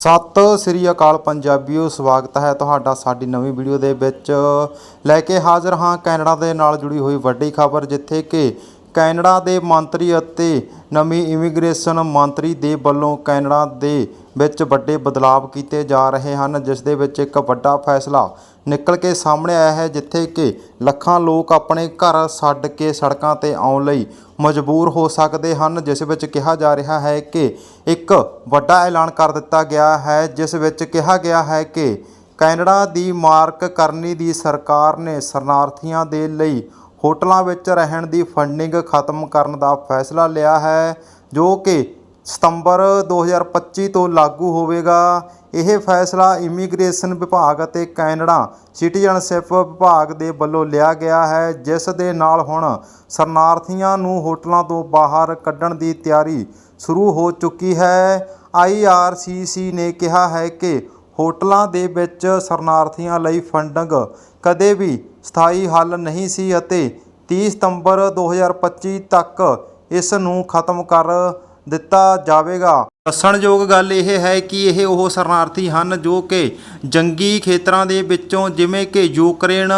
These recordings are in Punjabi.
ਸਤਿ ਸ੍ਰੀ ਅਕਾਲ ਪੰਜਾਬੀਓ, ਸਵਾਗਤ ਹੈ ਤੁਹਾਡਾ ਸਾਡੀ ਨਵੀਂ ਵੀਡੀਓ ਦੇ ਵਿੱਚ। ਲੈ ਕੇ ਹਾਜ਼ਰ ਹਾਂ ਕੈਨੇਡਾ ਦੇ ਨਾਲ ਜੁੜੀ ਹੋਈ ਵੱਡੀ ਖਬਰ, ਜਿੱਥੇ ਕਿ ਕੈਨੇਡਾ ਦੇ ਮੰਤਰੀ ਅਤੇ ਨਵੀਂ ਇਮੀਗ੍ਰੇਸ਼ਨ ਮੰਤਰੀ ਦੇ ਵੱਲੋਂ ਕੈਨੇਡਾ ਦੇ ਵਿੱਚ ਵੱਡੇ ਬਦਲਾਵ ਕੀਤੇ ਜਾ ਰਹੇ ਹਨ, ਜਿਸ ਦੇ ਵਿੱਚ ਇੱਕ ਵੱਡਾ ਫੈਸਲਾ ਨਿਕਲ ਕੇ ਸਾਹਮਣੇ ਆਇਆ ਹੈ, ਜਿੱਥੇ ਕਿ ਲੱਖਾਂ ਲੋਕ ਆਪਣੇ ਘਰ ਛੱਡ ਕੇ ਸੜਕਾਂ ਤੇ ਆਉਣ ਲਈ ਮਜਬੂਰ ਹੋ ਸਕਦੇ ਹਨ, ਜਿਸ ਵਿੱਚ ਕਿਹਾ ਜਾ ਰਿਹਾ ਹੈ ਕਿ ਇੱਕ ਵੱਡਾ ਐਲਾਨ ਕਰ ਦਿੱਤਾ ਗਿਆ ਹੈ, ਜਿਸ ਵਿੱਚ ਕਿਹਾ ਗਿਆ ਹੈ ਕਿ ਕੈਨੇਡਾ ਦੀ ਮਾਰਕ ਕਰਨੀ ਦੀ ਸਰਕਾਰ ਨੇ ਸ਼ਰਨਾਰਥੀਆਂ ਦੇ ਲਈ ਹੋਟਲਾਂ ਵਿੱਚ ਰਹਿਣ ਦੀ ਫੰਡਿੰਗ ਖਤਮ ਕਰਨ ਦਾ ਫੈਸਲਾ ਲਿਆ ਹੈ, ਜੋ ਕਿ ਸਤੰਬਰ 2025 ਤੋਂ ਲਾਗੂ ਹੋਵੇਗਾ। ਇਹ ਫੈਸਲਾ ਇਮੀਗ੍ਰੇਸ਼ਨ ਵਿਭਾਗ ਅਤੇ ਕੈਨੇਡਾ ਸਿਟੀਜ਼ਨਸ਼ਿਪ ਵਿਭਾਗ ਦੇ ਵੱਲੋਂ ਲਿਆ ਗਿਆ ਹੈ, ਜਿਸ ਦੇ ਨਾਲ ਹੁਣ ਸ਼ਰਨਾਰਥੀਆਂ ਨੂੰ ਹੋਟਲਾਂ ਤੋਂ ਬਾਹਰ ਕੱਢਣ ਦੀ ਤਿਆਰੀ ਸ਼ੁਰੂ ਹੋ ਚੁੱਕੀ ਹੈ। ਆਈਆਰਸੀਸੀ ਨੇ ਕਿਹਾ ਹੈ ਕਿ ਹੋਟਲਾਂ ਦੇ ਵਿੱਚ ਸ਼ਰਨਾਰਥੀਆਂ ਲਈ ਫੰਡਿੰਗ ਕਦੇ ਵੀ ਸਥਾਈ ਹੱਲ ਨਹੀਂ ਸੀ ਅਤੇ 30 ਸਤੰਬਰ 2025 ਤੱਕ ਇਸ ਨੂੰ ਖਤਮ ਕਰ ਦਿੱਤਾ ਜਾਵੇਗਾ। ਦੱਸਣਯੋਗ ਗੱਲ ਇਹ ਹੈ ਕਿ ਇਹ ਉਹ ਸ਼ਰਨਾਰਥੀ ਹਨ ਜੋ ਕਿ ਜੰਗੀ ਖੇਤਰਾਂ ਦੇ ਵਿੱਚੋਂ ਜਿਵੇਂ ਕਿ ਯੂਕਰੇਨ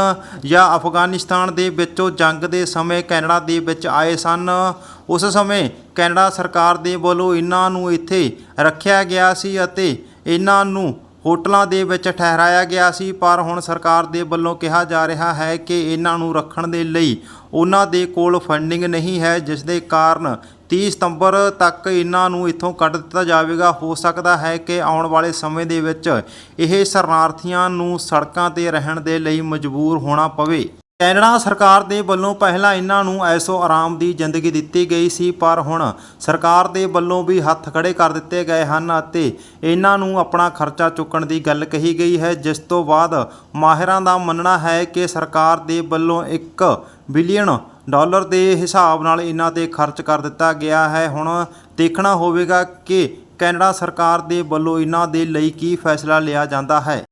ਜਾਂ ਅਫਗਾਨਿਸਤਾਨ ਦੇ ਵਿੱਚੋਂ ਜੰਗ ਦੇ ਸਮੇਂ ਕੈਨੇਡਾ ਦੇ ਵਿੱਚ ਆਏ ਸਨ। ਉਸ ਸਮੇਂ ਕੈਨੇਡਾ ਸਰਕਾਰ ਦੇ ਵੱਲੋਂ ਇਹਨਾਂ ਨੂੰ ਇੱਥੇ ਰੱਖਿਆ ਗਿਆ ਸੀ ਅਤੇ ਇਹਨਾਂ ਨੂੰ ਹੋਟਲਾਂ ਦੇ ਵਿੱਚ ਠਹਿਰਾਇਆ ਗਿਆ ਸੀ, ਪਰ ਹੁਣ ਸਰਕਾਰ ਦੇ ਵੱਲੋਂ ਕਿਹਾ ਜਾ ਰਿਹਾ ਹੈ ਕਿ ਇਹਨਾਂ ਨੂੰ ਰੱਖਣ ਦੇ ਲਈ ਉਹਨਾਂ ਦੇ ਕੋਲ ਫੰਡਿੰਗ ਨਹੀਂ ਹੈ, ਜਿਸ ਦੇ ਕਾਰਨ 30 ਸਤੰਬਰ ਤੱਕ ਇਹਨਾਂ ਨੂੰ ਇੱਥੋਂ ਕੱਢ ਦਿੱਤਾ ਜਾਵੇਗਾ। ਹੋ ਸਕਦਾ ਹੈ ਕਿ ਆਉਣ ਵਾਲੇ ਸਮੇਂ ਦੇ ਵਿੱਚ ਇਹ ਸ਼ਰਨਾਰਥੀਆਂ ਨੂੰ ਸੜਕਾਂ ਤੇ ਰਹਿਣ ਦੇ ਲਈ ਮਜਬੂਰ ਹੋਣਾ ਪਵੇ। ਕੈਨੇਡਾ ਸਰਕਾਰ ਦੇ ਵੱਲੋਂ ਪਹਿਲਾਂ ਇਹਨਾਂ ਨੂੰ ਐਸੋ ਆਰਾਮ ਦੀ ਜ਼ਿੰਦਗੀ ਦਿੱਤੀ ਗਈ ਸੀ, ਪਰ ਹੁਣ ਸਰਕਾਰ ਦੇ ਵੱਲੋਂ ਵੀ ਹੱਥ ਖੜੇ ਕਰ ਦਿੱਤੇ ਗਏ ਹਨ ਅਤੇ ਇਹਨਾਂ ਨੂੰ ਆਪਣਾ ਖਰਚਾ ਚੁੱਕਣ ਦੀ ਗੱਲ ਕਹੀ ਗਈ ਹੈ। ਜਿਸ ਤੋਂ ਬਾਅਦ ਮਾਹਿਰਾਂ ਦਾ ਮੰਨਣਾ ਹੈ ਕਿ ਸਰਕਾਰ ਦੇ ਵੱਲੋਂ 1 ਬਿਲੀਅਨ ਡਾਲਰ ਦੇ ਹਿਸਾਬ ਨਾਲ ਇਹਨਾਂ ਤੇ ਖਰਚ ਕਰ ਦਿੱਤਾ ਗਿਆ ਹੈ। ਹੁਣ ਦੇਖਣਾ ਹੋਵੇਗਾ ਕਿ ਕੈਨੇਡਾ ਸਰਕਾਰ ਦੇ ਵੱਲੋਂ ਇਹਨਾਂ ਦੇ ਲਈ ਕੀ ਫੈਸਲਾ ਲਿਆ ਜਾਂਦਾ ਹੈ।